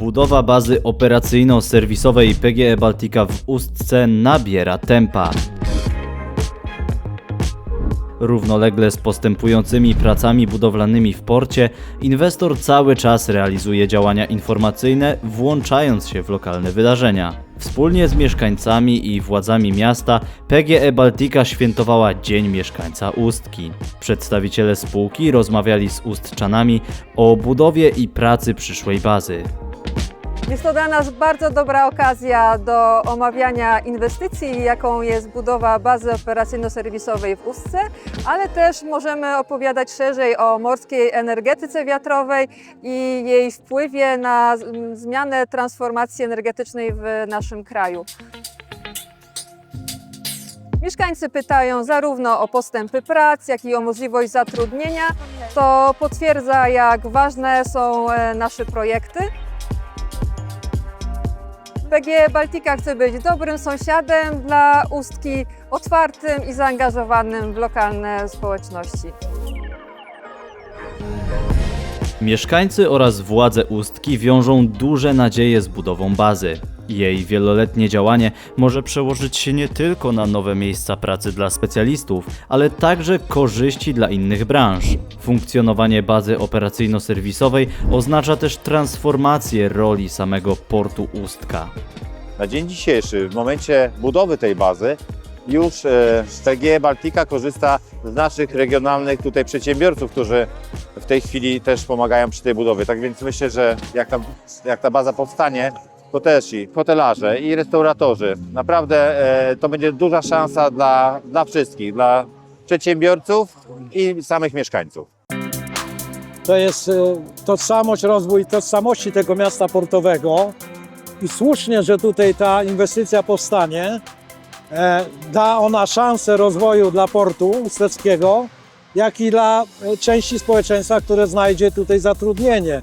Budowa bazy operacyjno-serwisowej PGE Baltica w Ustce nabiera tempa. Równolegle z postępującymi pracami budowlanymi w porcie, inwestor cały czas realizuje działania informacyjne, włączając się w lokalne wydarzenia. Wspólnie z mieszkańcami i władzami miasta PGE Baltica świętowała Dzień Mieszkańca Ustki. Przedstawiciele spółki rozmawiali z Ustczanami o budowie i pracy przyszłej bazy. Jest to dla nas bardzo dobra okazja do omawiania inwestycji, jaką jest budowa bazy operacyjno-serwisowej w Ustce, ale też możemy opowiadać szerzej o morskiej energetyce wiatrowej i jej wpływie na zmianę transformacji energetycznej w naszym kraju. Mieszkańcy pytają zarówno o postępy prac, jak i o możliwość zatrudnienia. To potwierdza, jak ważne są e, nasze projekty. PGE Baltica chce być dobrym sąsiadem dla Ustki, otwartym i zaangażowanym w lokalne społeczności. Mieszkańcy oraz władze Ustki wiążą duże nadzieje z budową bazy. Jej wieloletnie działanie może przełożyć się nie tylko na nowe miejsca pracy dla specjalistów, ale także korzyści dla innych branż. Funkcjonowanie bazy operacyjno-serwisowej oznacza też transformację roli samego portu Ustka. Na dzień dzisiejszy, w momencie budowy tej bazy, już e, PGE Baltica korzysta z naszych regionalnych tutaj przedsiębiorców, którzy w tej chwili też pomagają przy tej budowie. Tak więc myślę, że jak ta, jak ta baza powstanie, to też i hotelarze, i restauratorzy. Naprawdę e, to będzie duża szansa dla, dla wszystkich, dla przedsiębiorców i samych mieszkańców. To jest e, tożsamość, rozwój tożsamości tego miasta portowego i słusznie, że tutaj ta inwestycja powstanie. E, Da ona szansę rozwoju dla portu usteckiego, jak i dla części społeczeństwa, które znajdzie tutaj zatrudnienie.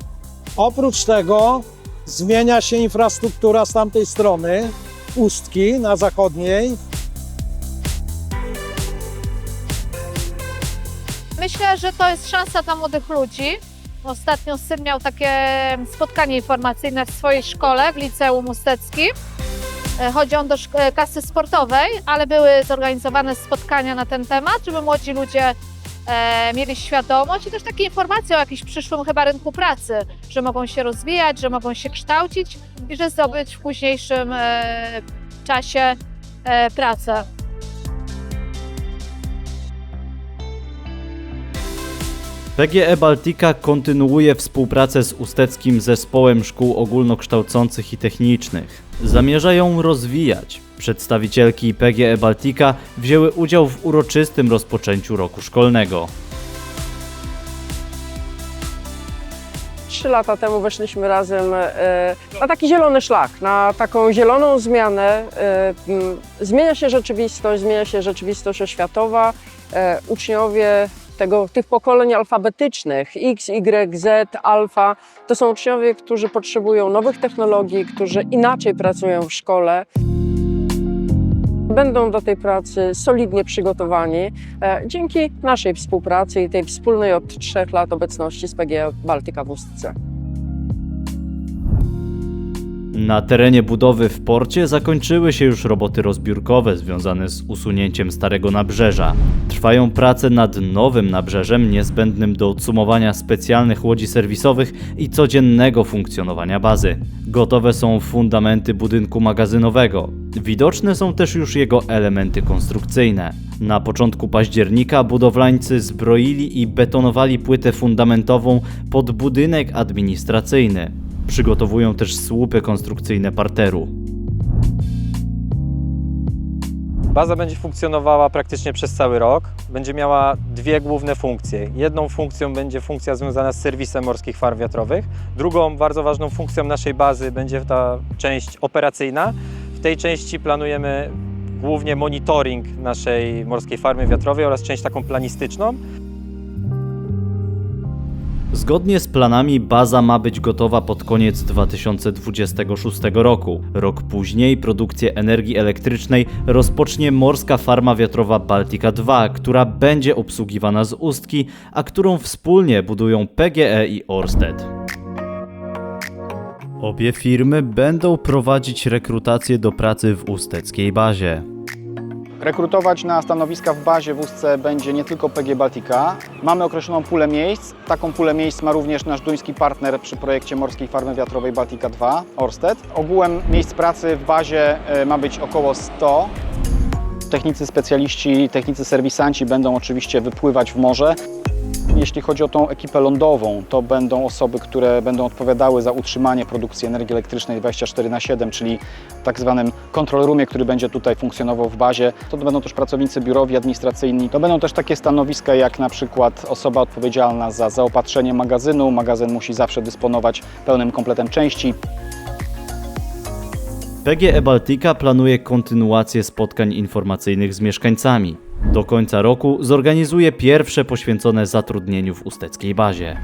Oprócz tego zmienia się infrastruktura z tamtej strony, Ustki na zachodniej, Myślę, że to jest szansa dla młodych ludzi. Ostatnio syn miał takie spotkanie informacyjne w swojej szkole, w liceum Usteckim. E, Chodzi on do szk- e, sportowej, ale były zorganizowane spotkania na ten temat, żeby młodzi ludzie e, mieli świadomość i też takie informacje o jakimś przyszłym chyba rynku pracy, że mogą się rozwijać, że mogą się kształcić i że zdobyć w późniejszym e, czasie e, pracę. PGE Baltica kontynuuje współpracę z Usteckim Zespołem Szkół Ogólnokształcących i Technicznych. Zamierza ją rozwijać. Przedstawicielki PGE Baltica wzięły udział w uroczystym rozpoczęciu roku szkolnego. Trzy lata temu weszliśmy razem e, na taki zielony szlak, na taką zieloną zmianę. E, Zmienia się rzeczywistość, zmienia się rzeczywistość oświatowa. E, Uczniowie tego, tych pokoleń alfabetycznych X, Y, Z, alfa to są uczniowie, którzy potrzebują nowych technologii, którzy inaczej pracują w szkole. Będą do tej pracy solidnie przygotowani e, dzięki naszej współpracy i tej wspólnej od trzech lat obecności z PGE Baltica w Ustce. Na terenie budowy w porcie zakończyły się już roboty rozbiórkowe związane z usunięciem starego nabrzeża. Trwają prace nad nowym nabrzeżem niezbędnym do odsumowania specjalnych łodzi serwisowych i codziennego funkcjonowania bazy. Gotowe są fundamenty budynku magazynowego. Widoczne są też już jego elementy konstrukcyjne. Na początku października budowlańcy zbroili i betonowali płytę fundamentową pod budynek administracyjny. Przygotowują też słupy konstrukcyjne parteru. Baza będzie funkcjonowała praktycznie przez cały rok. Będzie miała dwie główne funkcje. Jedną funkcją będzie funkcja związana z serwisem morskich farm wiatrowych. Drugą bardzo ważną funkcją naszej bazy będzie ta część operacyjna. W tej części planujemy głównie monitoring naszej morskiej farmy wiatrowej oraz część taką planistyczną. Zgodnie z planami baza ma być gotowa pod koniec 2026 roku. Rok później produkcję energii elektrycznej rozpocznie morska farma wiatrowa Baltica 2, która będzie obsługiwana z Ustki, a którą wspólnie budują PGE i Orsted. Obie firmy będą prowadzić rekrutację do pracy w usteckiej bazie. Rekrutować na stanowiska w bazie w Ustce będzie nie tylko PG Baltica. Mamy określoną pulę miejsc. Taką pulę miejsc ma również nasz duński partner przy projekcie Morskiej Farmy Wiatrowej Baltica 2, Orsted. Ogółem miejsc pracy w bazie e, ma być około 100. Technicy specjaliści, technicy serwisanci będą oczywiście wypływać w morze. Jeśli chodzi o tą ekipę lądową, to będą osoby, które będą odpowiadały za utrzymanie produkcji energii elektrycznej 24 na 7, czyli tak zwanym control roomie, który będzie tutaj funkcjonował w bazie. To będą też pracownicy biurowi, administracyjni. To będą też takie stanowiska jak na przykład osoba odpowiedzialna za zaopatrzenie magazynu. Magazyn musi zawsze dysponować pełnym kompletem części. PGE Baltica planuje kontynuację spotkań informacyjnych z mieszkańcami. Do końca roku zorganizuje pierwsze poświęcone zatrudnieniu w usteckiej bazie.